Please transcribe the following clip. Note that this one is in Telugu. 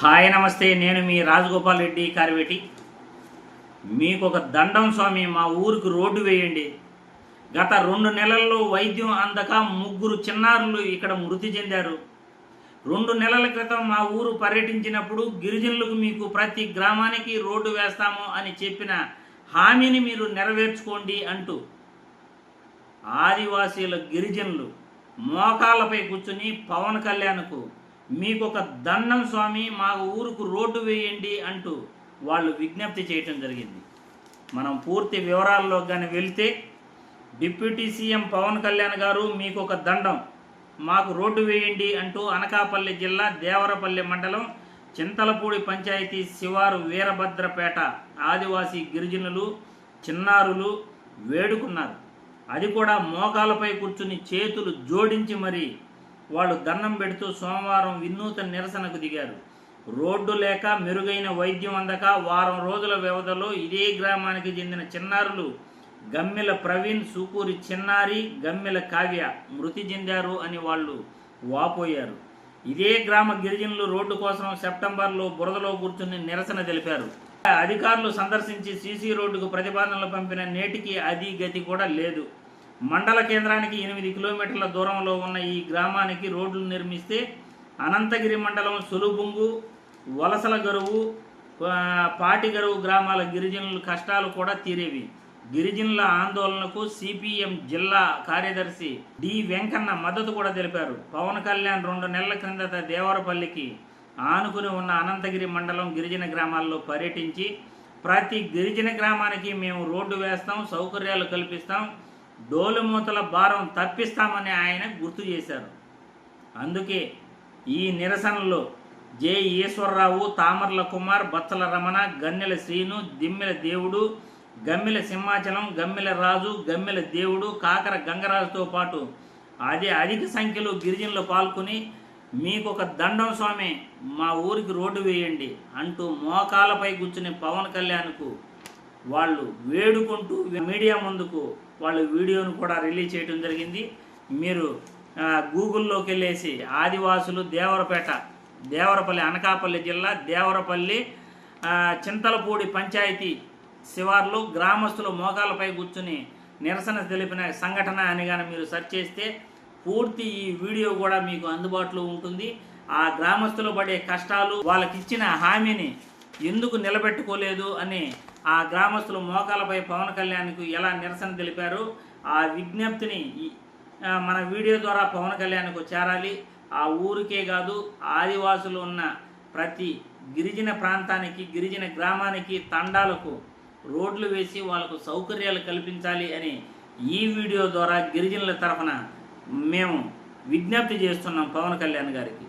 హాయ్ నమస్తే. నేను మీ రాజగోపాల్ రెడ్డి కార్వేటి. మీకు ఒక దండం స్వామి మా ఊరికి రోడ్డు వేయండి. గత రెండు నెలల్లో వైద్యం అందక ముగ్గురు చిన్నారులు ఇక్కడ మృతి చెందారు. రెండు నెలల క్రితం మా ఊరు పర్యటించినప్పుడు గిరిజనులకు మీకు ప్రతి గ్రామానికి రోడ్డు వేస్తాము అని చెప్పిన హామీని మీరు నెరవేర్చుకోండి అంటూ ఆదివాసీల గిరిజనులు మోకాళ్ళపై కూర్చుని పవన్ కళ్యాణ్కు మీకు ఒక దండం స్వామి మా ఊరుకు రోడ్డు వేయండి అంటూ వాళ్ళు విజ్ఞప్తి చేయటం జరిగింది. మనం పూర్తి వివరాల్లో కానీ వెళితే డిప్యూటీ సీఎం పవన్ కళ్యాణ్ గారు మీకు ఒక దండం మాకు రోడ్డు వేయండి అంటూ అనకాపల్లి జిల్లా దేవరపల్లి మండలం చింతలపూడి పంచాయతీ శివారు వీరభద్రపేట ఆదివాసీ గిరిజనులు చిన్నారులు వేడుకున్నారు. అది కూడా మోకాలపై కూర్చుని చేతులు జోడించి మరి వాళ్ళు దండం పెడుతూ సోమవారం వినూతన నిరసనకు దిగారు. రోడ్డు లేక మెరుగైన వైద్యం అందక వారం రోజుల వ్యవధిలో ఇదే గ్రామానికి చెందిన చిన్నారులు గమ్మెల ప్రవీణ్ సూకూరి చిన్నారి గమ్మెల కావ్య మృతి చెందారు అని వాళ్ళు వాపోయారు. ఇదే గ్రామ గిరిజనులు రోడ్డు కోసం సెప్టెంబర్లో బురదలో కూర్చుని నిరసన తెలిపారు. అధికారులు సందర్శించి సీసీ రోడ్డుకు ప్రతిపాదనలు పంపిన నేటికి అది గతి కూడా లేదు. మండల కేంద్రానికి ఎనిమిది కిలోమీటర్ల దూరంలో ఉన్న ఈ గ్రామానికి రోడ్లు నిర్మిస్తే అనంతగిరి మండలం సులుబుంగు వలసల గరువు పాటి పాటిగరువు గ్రామాల గిరిజనుల కష్టాలు కూడా తీరేవి. గిరిజనుల ఆందోళనకు సిపిఎం జిల్లా కార్యదర్శి డి వెంకన్న మద్దతు కూడా తెలిపారు. పవన్ కళ్యాణ్ రెండు నెలల క్రిందట దేవరపల్లికి ఆనుకుని ఉన్న అనంతగిరి మండలం గిరిజన గ్రామాల్లో పర్యటించి ప్రతి గిరిజన గ్రామానికి మేము రోడ్డు వేస్తాం సౌకర్యాలు కల్పిస్తాం డోలుమూతల భారం తప్పిస్తామని ఆయన గుర్తు చేశారు. అందుకే ఈ నిరసనలో జె. ఈశ్వరరావు తామర్ల కుమార్ బచ్చల రమణ గన్నెల శ్రీను దిమ్మెల దేవుడు గమ్మెల సింహాచలం గమ్మెల రాజు గమ్మెల దేవుడు కాకర గంగరాజుతో పాటు అదే అధిక సంఖ్యలో గిరిజనులు పాల్గొని మీకు ఒక దండం స్వామి మా ఊరికి రోడ్డు వేయండి అంటూ మోకాలపై కూర్చుని పవన్ కళ్యాణ్కు వాళ్ళు వేడుకుంటూ మీడియా ముందుకు వాళ్ళ వీడియోను కూడా రిలీజ్ చేయడం జరిగింది. మీరు గూగుల్లోకి వెళ్ళేసి ఆదివాసులు దేవరపేట దేవరపల్లి అనకాపల్లి జిల్లా దేవరపల్లి చింతలపూడి పంచాయతీ శివార్లు గ్రామస్తులు మోకాలపై కూర్చుని నిరసన తెలిపిన సంఘటన అని కానీ మీరు సెర్చ్ చేస్తే పూర్తి ఈ వీడియో కూడా మీకు అందుబాటులో ఉంటుంది. ఆ గ్రామస్తులు పడే కష్టాలు వాళ్ళకి ఇచ్చిన హామీని ఎందుకు నిలబెట్టుకోలేదు అని ఆ గ్రామస్తులు మోకాలపై పవన్ కళ్యాణ్కు ఎలా నిరసన తెలిపారు ఆ విజ్ఞప్తిని మన వీడియో ద్వారా పవన్ కళ్యాణ్కు చేరాలి. ఆ ఊరికే కాదు ఆదివాసులు ఉన్న ప్రతి గిరిజన ప్రాంతానికి గిరిజన గ్రామానికి తండాలకు రోడ్లు వేసి వాళ్ళకు సౌకర్యాలు కల్పించాలి అని ఈ వీడియో ద్వారా గిరిజనుల తరఫున మేము విజ్ఞప్తి చేస్తున్నాం పవన్ కళ్యాణ్ గారికి.